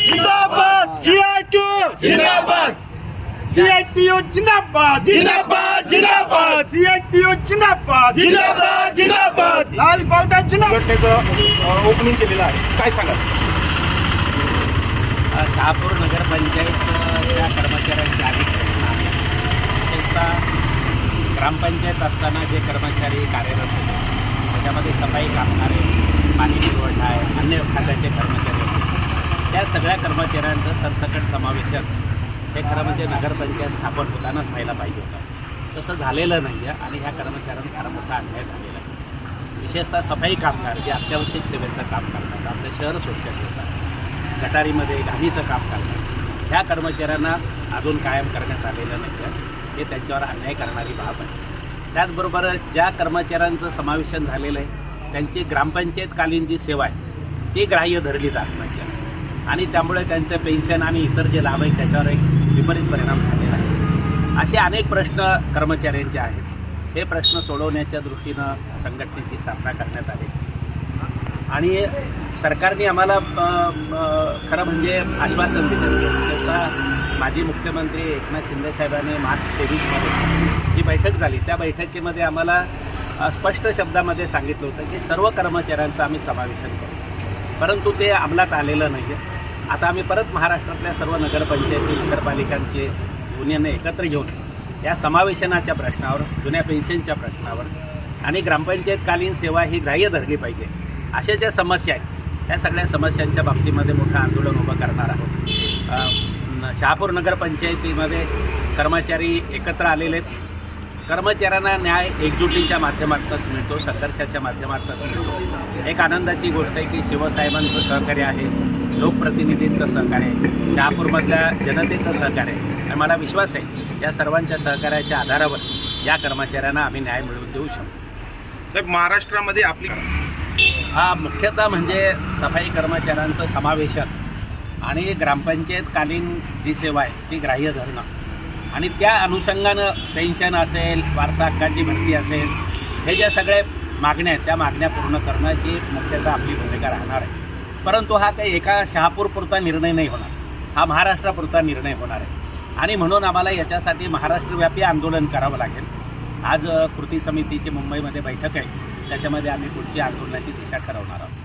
जिंदाबाद. सीआयटू जिंदाबाद. जिंदाबाद. जिंदाबाद जिंदाबाद. सीआयटीओ जिंदाबाद. जिंदाबाद जिंदाबाद. लाल पावटा जिंदाबाद. ओपनिंग केलेलं आहे. काय सांगा शहापूर नगरपंचायतच्या कर्मचाऱ्यांची अनेक प्रश्न आहेत विशेषतः ग्रामपंचायत असताना जे कर्मचारी कार्यरत होते त्याच्यामध्ये सफाई कामगारे पाणी पुरवठा आहे अन्य खात्याचे कर्मचारी होते. त्या सगळ्या कर्मचाऱ्यांचं सरसकट समावेशन हे खरं म्हणजे नगरपंचायत स्थापन होतानाच व्हायला पाहिजे होतं. तसं झालेलं नाही आहे आणि ह्या कर्मचाऱ्यांना फार मोठा अन्याय झालेला आहे. विशेषतः सफाई कामगार जे अत्यावश्यक सेवेचं काम करतात आपलं शहर स्वच्छ ठेवतात गटारीमध्ये घाणीचं काम करतात ह्या कर्मचाऱ्यांना अजून कायम करण्यात आलेलं नाही आहे. हे त्यांच्यावर अन्याय करणारी बाब आहे. त्याचबरोबर ज्या कर्मचाऱ्यांचं समावेशन झालेलं आहे त्यांची ग्रामपंचायतकालीन जी सेवा आहे ती ग्राह्य धरली जात नाही. आणि त्यामुळे त्यांचं पेन्शन आणि इतर जे लाभ आहेत त्याच्यावर एक विपरीत परिणाम झालेला आहे. असे अनेक प्रश्न कर्मचाऱ्यांचे आहेत. हे प्रश्न सोडवण्याच्या दृष्टीनं संघटनेची स्थापना करण्यात आली. आणि सरकारने आम्हाला खरं म्हणजे आश्वासन दिलं. विशेषतः माजी मुख्यमंत्री एकनाथ शिंदे साहेबांनी मार्च तेवीसमध्ये जी बैठक झाली त्या बैठकीमध्ये आम्हाला स्पष्ट शब्दामध्ये सांगितलं होतं की सर्व कर्मचाऱ्यांचं आम्ही समावेशन करू. परंतु ते अंमलात आलेलं नाही आहे आता आम्ही परत महाराष्ट्रातल्या सर्व नगरपंचायती नगरपालिकांचे युनियन एकत्र घेऊन या समावेशनाच्या प्रश्नावर जुन्या पेन्शनच्या प्रश्नावर आणि ग्रामपंचायतकालीन सेवा ही ग्राह्य धरली पाहिजे अशा ज्या समस्या आहेत या सगळ्या समस्यांच्या बाबतीमध्ये मोठं आंदोलन उभं करणार आहोत. शहापूर नगरपंचायतीमध्ये कर्मचारी एकत्र आलेले आहेत. कर्मचाऱ्यांना न्याय एकजुटीच्या माध्यमातून मिळतो संघर्षाच्या माध्यमातून मिळतो. एक आनंदाची गोष्ट आहे की शिवसाहेबांचं सहकार्य आहे लोकप्रतिनिधींचं सहकार्य आहे शहापूरमधल्या जनतेचं सहकार्य आहे. आणि मला विश्वास आहे या सर्वांच्या सहकार्याच्या आधारावर या कर्मचाऱ्यांना आम्ही न्याय मिळवून देऊ शकतो. साहेब महाराष्ट्रामध्ये आपली हा मुख्यतः म्हणजे सफाई कर्मचाऱ्यांचं समावेशन आणि ग्रामपंचायतकालीन जी सेवा आहे ती ग्राह्य धरणं. आणि त्या अनुषंगानं पेन्शन असेल वारसा हक्काची भरती असेल हे ज्या सगळ्या मागण्या आहेत त्या मागण्या पूर्ण करणं ही मुख्यतः आपली भूमिका राहणार आहे. परंतु हा काही एका शहापूरपुरता निर्णय नाही होणार. हा महाराष्ट्रापुरता निर्णय होणार आहे. आणि म्हणून आम्हाला याच्यासाठी महाराष्ट्रव्यापी आंदोलन करावं लागेल. आज कृती समितीची मुंबईमध्ये बैठक आहे. त्याच्यामध्ये आम्ही पुढची आंदोलनाची दिशा ठरवणार आहोत.